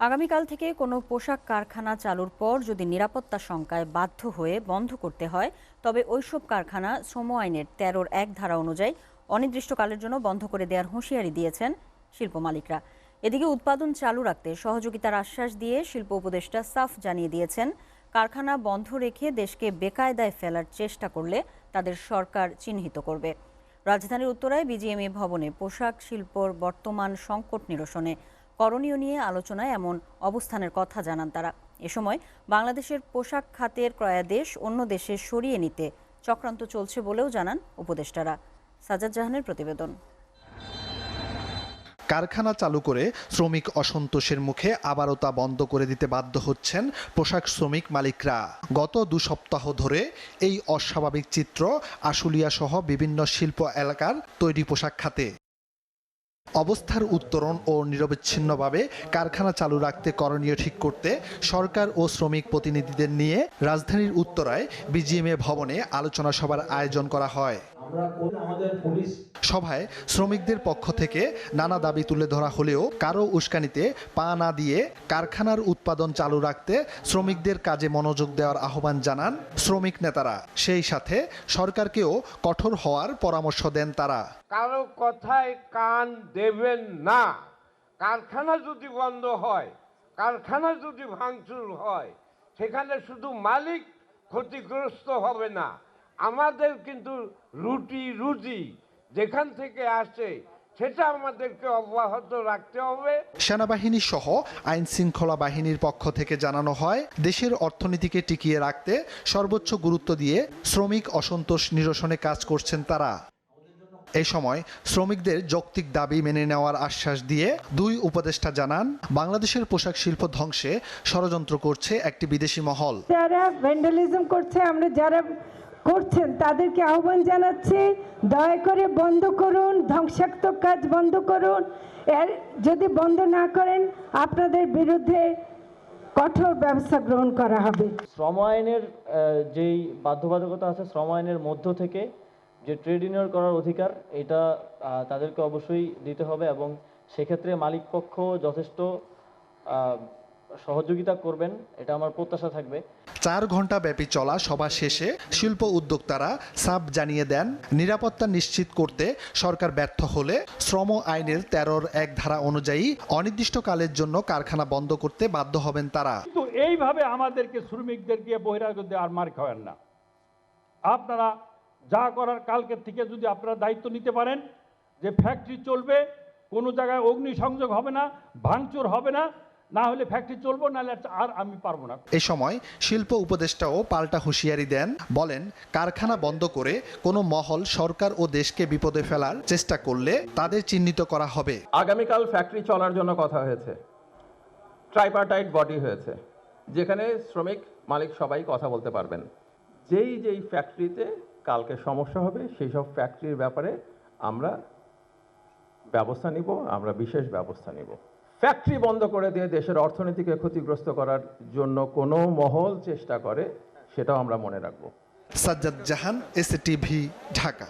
আগামীকাল থেকে কোনো পোশাক কারখানা চালুর পর যদি নিরাপত্তা শঙ্কায় বাধ্য হয়ে বন্ধ করতে হয়, তবে ওইসব কারখানা শ্রম আইনের তেরোর এক ধারা অনুযায়ী অনির্দিষ্টকালের জন্য বন্ধ করে দেওয়ার হুঁশিয়ারি দিয়েছেন শিল্প মালিকরা। এদিকে উৎপাদন চালু রাখতে সহযোগিতার আশ্বাস দিয়ে শিল্প উপদেষ্টা সাফ জানিয়ে দিয়েছেন, কারখানা বন্ধ রেখে দেশকে বেকায়দায় ফেলার চেষ্টা করলে তাদের সরকার চিহ্নিত করবে। রাজধানীর উত্তরায় বিজিএমএ ভবনে পোশাক শিল্পর বর্তমান সংকট নিরসনে করণীয় নিয়ে আলোচনায় এমন অবস্থানের কথা জানান তারা। এ সময় বাংলাদেশের পোশাক খাতের ক্রয়াদেশ অন্য দেশে সরিয়ে নিতে চক্রান্ত চলছে বলেও জানান উপদেষ্টারা। সাজাদ জাহানের প্রতিবেদন। কারখানা চালু করে শ্রমিক অসন্তোষের মুখে আবারও তা বন্ধ করে দিতে বাধ্য হচ্ছেন পোশাক শ্রমিক মালিকরা। গত দু সপ্তাহ ধরে এই অস্বাভাবিক চিত্র আশুলিয়া সহ বিভিন্ন শিল্প এলাকার তৈরি পোশাক খাতে। অবস্থার উত্তরণ ও নিরবিচ্ছিন্নভাবে কারখানা চালু রাখতে করণীয় ঠিক করতে সরকার ও শ্রমিক প্রতিনিধিদের নিয়ে রাজধানীর উত্তরায় বিজিএমএ ভবনে আলোচনা সভার আয়োজন করা হয়। সভায় শ্রমিকদের পক্ষ থেকে নানা দাবি তুলে ধরা হলেও কারও উস্কানিতে পা না দিয়ে কারখানার উৎপাদন চালু রাখতে শ্রমিকদের কাজে মনোযোগ দেওয়ার আহ্বান জানান শ্রমিক নেতারা। সেই সাথে সরকারকেও কঠোর হওয়ার পরামর্শ দেন তারা। কারও কথায় কান দেবেন না। কারখানা যদি বন্ধ হয় কারখানা যদি ভাঙচুর হয় সেখানে শুধু মালিক ক্ষতিগ্রস্ত হবে না। আমাদের কিন্তু রুটি রুজি যেখান থেকে আসে সেটা আমাদেরকে অব্যাহত রাখতে হবে। সেনাবাহিনী সহ আইন শৃঙ্খলা বাহিনীর পক্ষ থেকে জানানো হয় দেশের অর্থনীতিকে টিকিয়ে রাখতে সর্বোচ্চ গুরুত্ব দিয়ে শ্রমিক অসন্তোষ নিরসনে কাজ করছেন তারা। এই সময় শ্রমিকদের যৌক্তিক দাবি মেনে নেওয়ার আশ্বাস দিয়ে দুই উপদেষ্টা জানান বাংলাদেশের পোশাক শিল্প ধ্বংসে ষড়যন্ত্র করছে একটি বিদেশি মহল। যারা ভ্যান্ডালিজম করছে আমরা যারা করছেন, তাদেরকে আহ্বান জানাচ্ছি, দয়া করে বন্ধ করুন, ধ্বংসাত্মক কাজ বন্ধ করুন। এর যদি বন্ধ না করেন, আপনাদের বিরুদ্ধে কঠোর ব্যবস্থা গ্রহণ করা হবে। শ্রম আইনের যেই বাধ্যবাধকতা আছে, শ্রম আইনের মধ্য থেকে যে ট্রেড ইউনিয়ন করার অধিকার, এটা তাদেরকে অবশ্যই দিতে হবে এবং সেক্ষেত্রে মালিক পক্ষ যথেষ্ট সহযোগিতা করবেন এটা আমার প্রত্যাশা থাকবে। চার ঘণ্টা ব্যাপী চলা সভা শেষে শিল্প উদ্যোক্তারা সাব জানিয়ে দেন নিরাপত্তা নিশ্চিত করতে সরকার ব্যর্থ হলে শ্রম আইনের তেরোর এক ধারা অনুযায়ী অনির্দিষ্টকালের জন্য কারখানা বন্ধ করতে বাধ্য হবেন তারা। কিন্তু এইভাবে আমাদেরকে শ্রমিকদের শ্রমিকদেরকে বহিরাগত আর মার খাওয়ান না। আপনারা যা করার কালকের থেকে যদি আপনারা দায়িত্ব নিতে পারেন যে ফ্যাক্টরি চলবে কোনো জায়গায় অগ্নিসংযোগ হবে না ভাঙচুর হবে না না হলে ফ্যাক্টরি চলবো নাহলে আর আমি পারব না। এ সময় শিল্প উপদেষ্টাও পাল্টা হুঁশিয়ারি দেন। বলেন কারখানা বন্ধ করে কোনো মহল সরকার ও দেশকে বিপদে ফেলার চেষ্টা করলে তাদের চিহ্নিত করা হবে। আগামীকাল ফ্যাক্টরি চলার জন্য কথা হয়েছে। ট্রাইপার্টাইট বডি হয়েছে যেখানে শ্রমিক মালিক সবাই কথা বলতে পারবেন। যেই যেই ফ্যাক্টরিতে কালকে সমস্যা হবে সেই সব ফ্যাক্টরির ব্যাপারে আমরা ব্যবস্থা নিব আমরা বিশেষ ব্যবস্থা নিব। ফ্যাক্টরি বন্ধ করে দিয়ে দেশের অর্থনীতিকে ক্ষতিগ্রস্ত করার জন্য কোনো মহল চেষ্টা করে, সেটাও আমরা মনে রাখব। Sajjad Jahan S TV Dhaka.